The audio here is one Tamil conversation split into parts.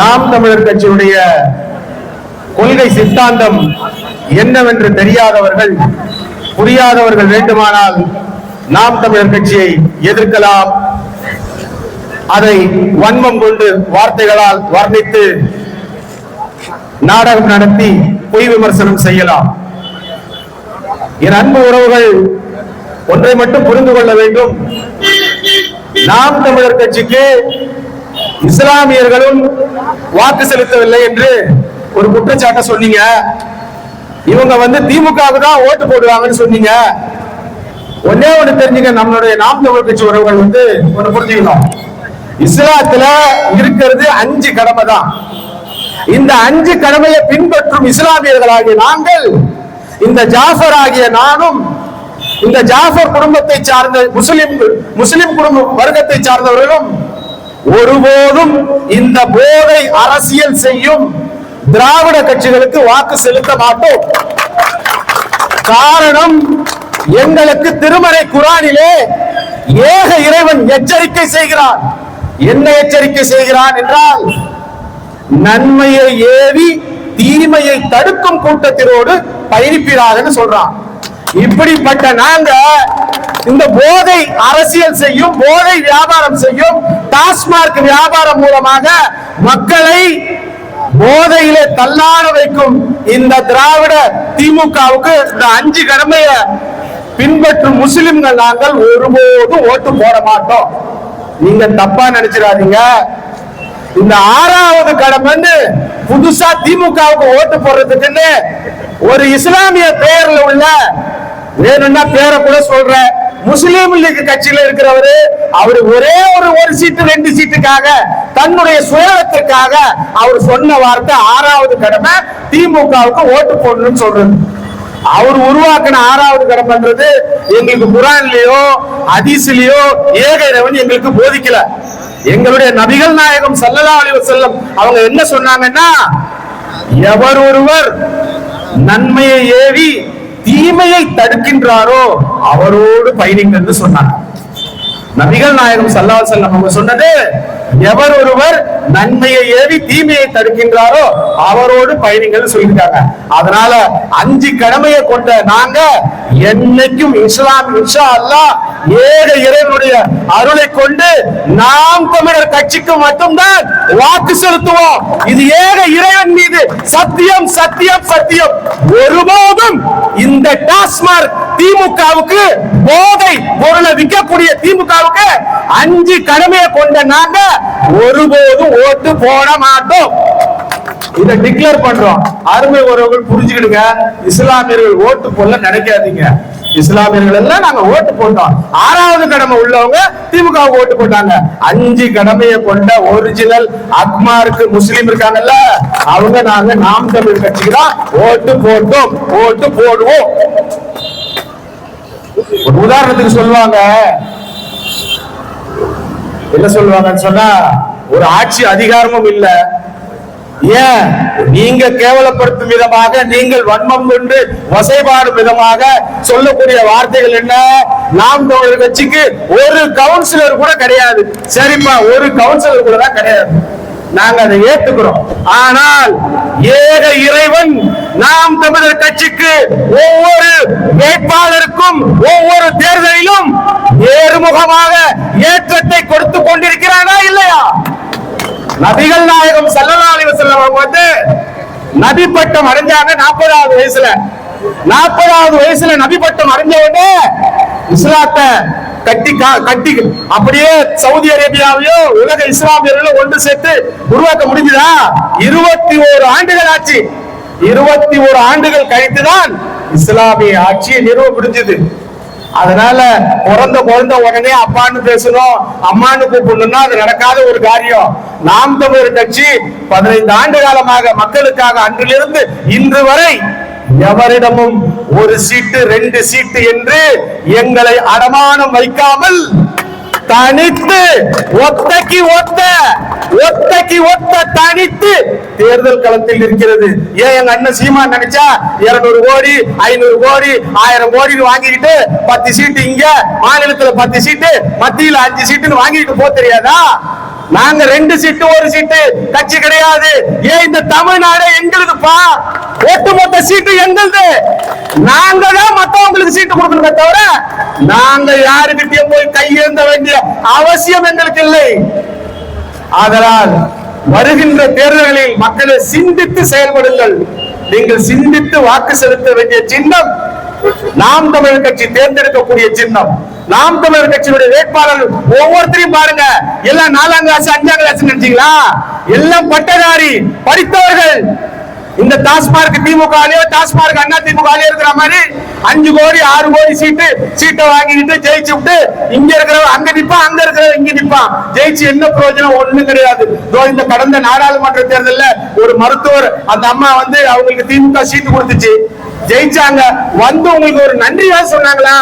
நாம் தமிழர் கட்சியுடைய கொள்கை சித்தாந்தம் என்னவென்று தெரியாதவர்கள் புரியாதவர்கள் வேண்டுமானால் நாம் தமிழர் கட்சியை எதிர்க்கலாம். அதை வன்மம் கொண்டு வார்த்தைகளால் வர்ணித்து நாடகம் நடத்தி பொய் விமர்சனம் செய்யலாம். என் அன்பு உறவுகள் ஒன்றை மட்டும் புரிந்து கொள்ள வேண்டும். நாம் தமிழர் கட்சிக்கு இஸ்லாமியர்களும் வாக்கு செலுத்தவில்லை என்று ஒரு குற்றச்சாட்டை சொன்னீங்க. இவங்க வந்து திமுகவுக்கு தான் ஓட்டு போடுவாங்கன்னு சொன்னீங்க. ஒன்னே ஒண்ணு தெரிஞ்சுங்க நம்மளுடைய நாம் தமிழ் கட்சி உறவுகள் வந்து ஒண்ணு புரிஞ்சுக்கணும். இஸ்லாத்துல இருக்கிறது அஞ்சு கடமை தான். இந்த அஞ்சு கடமையை பின்பற்றும் இஸ்லாமியர்களாகிய நாங்கள் இந்த ஜாஃபர் ஆகிய நானும் இந்த ஜாஃபர் குடும்பத்தை சார்ந்த முஸ்லிம் முஸ்லிம் குடும்ப வர்க்கத்தை சார்ந்தவர்களும் ஒருபோதும் இந்த போதை அரசியல் செய்யும் திராவிட கட்சிகளுக்கு வாக்கு செலுத்த மாட்டோம். காரணம் எங்களுக்கு திருமறை குரானிலே ஏக இறைவன் எச்சரிக்கை செய்கிறான். என்ன எச்சரிக்கை செய்கிறான் என்றால் நன்மையை ஏவி தீமையை தடுக்கும் கூட்டத்தினோடு பயணிப்பீராகன்னு சொல்றான். இப்படிப்பட்ட நாங்க இந்த போதை அரசியல் செய்யும் போதை வியாபாரம் செய்யும் டாஸ்மார்க் வியாபாரம் மூலமாக மக்களை போதையிலே தள்ளாட வைக்கும் இந்த திராவிட திமுகவுக்கு இந்த அஞ்சு கடமையை பின்பற்றும் முஸ்லிம்கள் நாங்கள் ஒருபோதும் ஓட்டு போட மாட்டோம். நீங்க தப்பா நினைச்சிடாதீங்க. இந்த ஆறாவது கடமைன்னு புதுசா திமுகவுக்கு ஓட்டு போடுறதுக்குன்னு ஒரு இஸ்லாமிய பெயர்ல உள்ள வேணும்னா பேரை கூட சொல்ற முஸ்லீம் லீக் கட்சியில இருக்கிறவரு அவரு ஒரே ஒரு ஒரு சீட்டு ரெண்டு சீட்டுக்காக தன்னுடைய சுயத்திற்காக அவர் சொன்ன வார்த்தை ஆறாவது கடமை திமுகவுக்கு ஓட்டு போடணும்னு சொல்றது. அவர் உருவாக்கின ஆறாவது கடமைன்றது எங்களுக்கு குரான்லயோ ஹதீஸ்லயோ ஏக இறைவன் எங்களுக்கு போதிக்கல. எங்களுடைய நபிகள் நாயகம் ஸல்லல்லாஹு அலி வஸல்லம் அவங்க என்ன சொன்னாங்கன்னா எவர் ஒருவர் நன்மையை ஏவி தீமையை தடுக்கின்றாரோ? அவரோடு பயணிங்கன்னு சொன்னாங்க. நபிகள் நாயகம் சல்லா செல்லம் அவங்க சொன்னது எவர் ஒருவர் நன்மையை ஏவி தீமையை தடுக்கின்றாரோ அவரோடு பயணிங்கன்னு சொல்லியிருக்காங்க. அதனால அஞ்சு கடமையை கொண்ட நாங்க என்னைக்கும் இஸ்லாம் இன்ஷா அல்லா ஏக இறைவனுடைய அருளை கொண்டு நாம் தமிழர் கட்சிக்கு மட்டும்தான் வாக்கு செலுத்துவோம். இது ஏக இறைவன் மீது சத்தியம் சத்தியம் சத்தியம். ஒருபோதும் இந்த டாஸ்மார்க் திமுகவுக்கு போதை பொருளை விற்கக்கூடிய திமுகவுக்கு அஞ்சு கடமையை கொண்ட நாங்க ஒருபோதும் ஓட்டு போட மாட்டோம். இதை டிக்ளேர் பண்றோம். அருமை உறவுகள் புரிஞ்சுக்கிடுங்க. இஸ்லாமியர்கள் ஓட்டு போல நினைக்காதீங்க. இஸ்லாமியர்கள் எல்லாம் நாங்க ஓட்டு போட்டோம். ஆறாவது கடமை உள்ளவங்க திமுக ஓட்டு போட்டாங்க. அஞ்சு கடமையை கொண்ட ஒரிஜினல் அக்மாருக்கு முஸ்லீம் இருக்காங்கல்ல அவங்க நாங்க நாம் தமிழ் கட்சிக்கு தான் ஓட்டு போட்டோம். ஓட்டு போடுவோம். ஒரு உதாரணத்துக்கு சொல்லுவாங்க. என்ன சொல்லுவாங்கன்னு சொன்னா ஒரு ஆட்சி அதிகாரமும் இல்ல. ஏன்? நீங்க கேவலப்படுத்தும் விதமாக நீங்கள் வன்மம் கொண்டு வசைபாடும் விதமாக சொல்லக்கூடிய வார்த்தைகள் என்ன? நாம் தமிழர் கட்சிக்கு ஒரு கவுன்சிலர் கூட கிடையாது. சரிப்பா ஒரு கவுன்சிலர் கூட தான் கிடையாது. நாங்க அதை ஏத்துக்கிறோம். ஆனால் ஏக இறைவன் நாம் தமிழர் கட்சிக்கு ஒவ்வொரு வேட்பாளருக்கும் ஒவ்வொரு தேர்தலிலும் ஏறுமுகமாக ஏற்றத்தை கொடுத்து கொண்டிருக்கிறானா இல்லையா? நபிகள் நாயகம் ஸல்லல்லாஹு அலைஹி வஸல்லம் அவங்க வந்து நபி பட்டம் அடைஞ்சாங்க நாற்பதாவது வயசுல. நாற்பதாவது வயசுல நபி பட்டம் அடைஞ்ச உடனே இஸ்லாத்தை கட்டி கட்டி அப்படியே சவுதி அரேபியாவையோ உலக இஸ்லாமியர்களும் ஒன்று சேர்த்து உருவாக்க முடிஞ்சுதா? இருபத்தி ஓரு ஆண்டுகள் ஆச்சு. இருபத்தி ஓரு ஆண்டுகள் கழித்துதான் இஸ்லாமிய ஆட்சியை நிறுவ முடிஞ்சது. அதனால பிறந்த பிறந்த உடனே அப்பான்னு பேசணும் அம்மான்னு கூப்பிடணும்னா அது நடக்காத ஒரு காரியம். நாம் தமிழர் கட்சி பதினைந்து ஆண்டு காலமாக மக்களுக்காக அன்றிலிருந்து இன்று வரை எவரிடமும் ஒரு சீட்டு ரெண்டு சீட்டு என்று எங்களை அடமானம் வைக்காமல் தனித்து ஒத்தைக்கு ஒத்த ஒத்தைக்கு ஒத்த தனித்து தேர்தல் களத்தில் இருக்கிறது ஏன் எங்க அண்ணன் சீமா நினைச்சா இருநூறு கோடி ஐநூறு கோடி ஆயிரம் கோடி வாங்கிக்கிட்டு பத்து சீட்டு இங்க மாநிலத்துல பத்து சீட்டு மத்தியில அஞ்சு சீட்டுன்னு வாங்கிட்டு போக தெரியாதா? நாங்க ரெண்டு சீட்டு ஒரு சீட்டு. கட்சி கிடையாது. ஏன் இந்த தமிழ்நாடு எங்களுதுப்பா? ஒட்டுமொத்த சீட்டு எங்களுது. நாங்க தான் மத்தவங்களுக்கு சீட்டு கொடுக்கணுமே தவிர நாங்க யாருக்கிட்டயும் போய் கையேந்த வேண்டிய அவசியம் எங்களுக்கு இல்லை. ஆதலால் வருகின்ற தேர்தல்களில் மக்களை சிந்தித்து செயல்படுங்கள். நீங்கள் சிந்தித்து வாக்கு செலுத்த வேண்டிய சின்னம் நாம் தமிழ் கட்சி தேர்ந்தெடுக்கக்கூடிய சின்னம். நாம் தமிழர் கட்சியுடைய வேட்பாளர் ஒவ்வொருத்தரையும் பாருங்க. எல்லாம் நாலாம் கிளாஸ் அஞ்சாம் கிளாஸ் நினைச்சீங்களா? எல்லாம் பட்டதாரி படித்தவர்கள் இந்த டாஸ்மார்க் திமுக ஆலயோ டாஸ்மார்க் அண்ணா திமுக இருக்கிற மாதிரி அஞ்சு கோடி ஆறு கோடி சீட்டு சீட்டை வாங்கிட்டு ஜெயிச்சு விட்டு இங்க இருக்கிற அங்க நிப்பான் அங்க இருக்கிற இங்க நிப்பான். ஜெயிச்சு என்ன பிரயோஜனம்? ஒண்ணு கிடையாது. இந்த கடந்த நாடாளுமன்ற தேர்தலில் ஒரு மருத்துவர் அந்த அம்மா வந்து அவங்களுக்கு திமுக சீட்டு கொடுத்துச்சு. ஜெயிச்சாங்க. வந்து உங்களுக்கு ஒரு நன்றியா சொன்னாங்களா?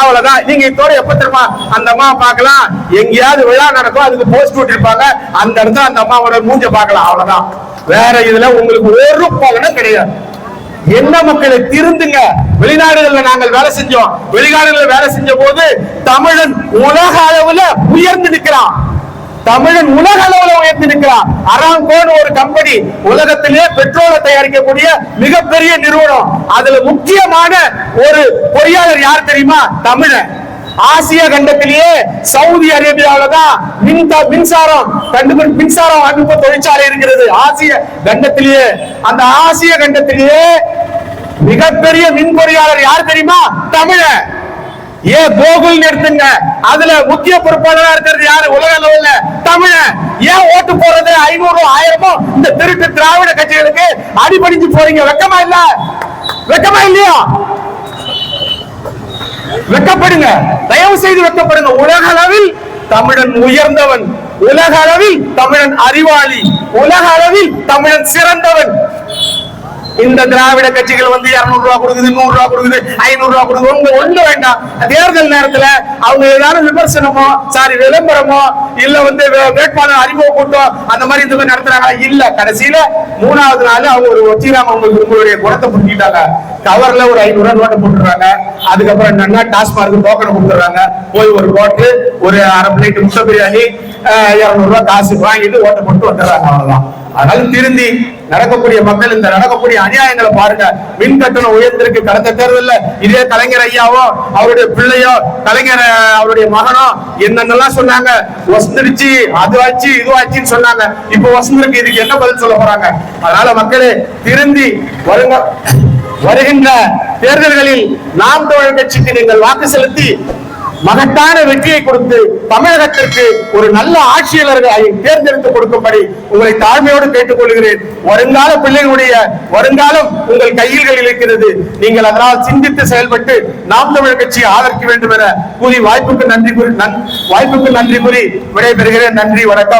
அவ்வளவுதான். நீங்க இதோட எப்ப தெரியுமா? அந்த அம்மா பார்க்கலாம். எங்கேயாவது விழா நடக்கும் அதுக்கு போஸ்ட் விட்டுருப்பாங்க அந்த இடத்துல அந்த அம்மாவோட மூஞ்ச பார்க்கலாம். அவ்வளவுதான். வேற இதுல உங்களுக்கு ஒரு பலனும் கிடையாது. என்ன மக்களை திருந்துங்க? வெளிநாடுகள்ல நாங்கள் வேலை செஞ்சோம். வெளிநாடுகள்ல வேலை செஞ்ச போது தமிழன் உலக அளவுல உயர்ந்து நிற்கிறான். தமிழன் உலக அளவுல உயர்ந்து நிற்கிறான். அராம்கோன்னு ஒரு கம்பெனி உலகத்திலே பெட்ரோலை தயாரிக்கக்கூடிய மிகப்பெரிய நிறுவனம். அதுல முக்கியமான ஒரு பொறியாளர் யார் தெரியுமா? தமிழன். ஆசிய கண்டத்திலேயே சவுதி அரேபியாவில தான் மின் மின்சாரம் கண்டுபிடி மின்சாரம் அனுப்ப தொழிற்சாலை இருக்கிறது. ஆசிய கண்டத்திலேயே அந்த ஆசிய கண்டத்திலேயே மிகப்பெரிய மின் பொறியாளர் யார் தெரியுமா? தமிழ. ஏன் கோகுல் எடுத்துங்க. அதுல முக்கிய பொறுப்பாளரா இருக்கிறது யாரு? உலக அளவுல தமிழ. ஏன் ஓட்டு போறது ஐநூறு ஆயிரமோ இந்த திருட்டு திராவிட கட்சிகளுக்கு அடிபடிஞ்சு போறீங்க. வெக்கமா இல்ல? வெக்கமா இல்லையா? வெக்கப்படுங்க. தயவு செய்து வெக்கப்படுங்க. உலக அளவில் தமிழன் உயர்ந்தவன். உலக அளவில் தமிழன் அறிவாளி. உலக அளவில் தமிழன் சிறந்தவன். இந்த திராவிட கட்சிகள் வந்து இருநூறு ரூபா கொடுக்குது நூறு ரூபா கொடுக்குது ஐநூறு ரூபா கொடுக்குது. உங்க ஒண்ணு வேண்டாம். தேர்தல் நேரத்துல அவங்க ஏதாவது விமர்சனமோ சாரி விளம்பரமோ இல்ல வந்து வே- வேட்பாளர் அறிமுக கூட்டம் அந்த மாதிரி இந்த மாதிரி நடத்துறாங்க இல்ல. கடைசியில மூணாவது நாள் அவங்க ஒரு ஒத்திராம உங்களுக்கு உங்களுடைய குணத்தை புரிஞ்சுக்கிட்டாங்க. கவர்ல ஒரு ஐநூறு ரூபா நோட்டை போட்டுறாங்க அதுக்கப்புறம் என்னன்னா டாஸ்மார்க் டோக்கனை கொடுத்துறாங்க போய் ஒரு கோட்டு ஒரு அரை பிளேட் முட்டை பிரியாணி இருநூறு ரூபா காசு வாங்கிட்டு ஓட்டை போட்டு வந்துடுறாங்க. அவ்வளவுதான். அதனால திருந்தி நடக்கக்கூடிய மக்கள் இந்த நடக்கக்கூடிய அநியாயங்களை பாருங்க. மின் கட்டணம் உயர்ந்திருக்கு கடந்த தேர்தலில். இதே கலைஞர் ஐயாவோ அவருடைய பிள்ளையோ கலைஞர் அவருடைய மகனோ என்னென்னலாம் சொன்னாங்க? வசந்துருச்சு அது ஆச்சு இது ஆச்சுன்னு சொன்னாங்க. இப்போ வசந்திருக்கு இதுக்கு என்ன பதில் சொல்ல போறாங்க? அதனால மக்களே திருந்தி வருங்க வருகின்ற தேர்தல்களில் நாம் தமிழ் கட்சிக்கு நீங்கள் வாக்கு செலுத்தி மகத்தான வெற்றியை கொடுத்து தமிழகத்திற்கு ஒரு நல்ல ஆட்சியாளர்களை தேர்ந்தெடுத்து கொடுக்கும்படி உங்களை தாழ்மையோடு கேட்டுக்கொள்கிறேன். வருங்கால பிள்ளைகளுடைய வருங்காலம் உங்கள் கையில் இருக்கிறது நீங்கள் அதனால் சிந்தித்து செயல்பட்டு நாம் தமிழர் கட்சியை ஆதரிக்க வேண்டும் என கூறி வாய்ப்புக்கு நன்றி கூறி நன்- வாய்ப்புக்கு நன்றி கூறி விடைபெறுகிறேன். நன்றி வணக்கம்.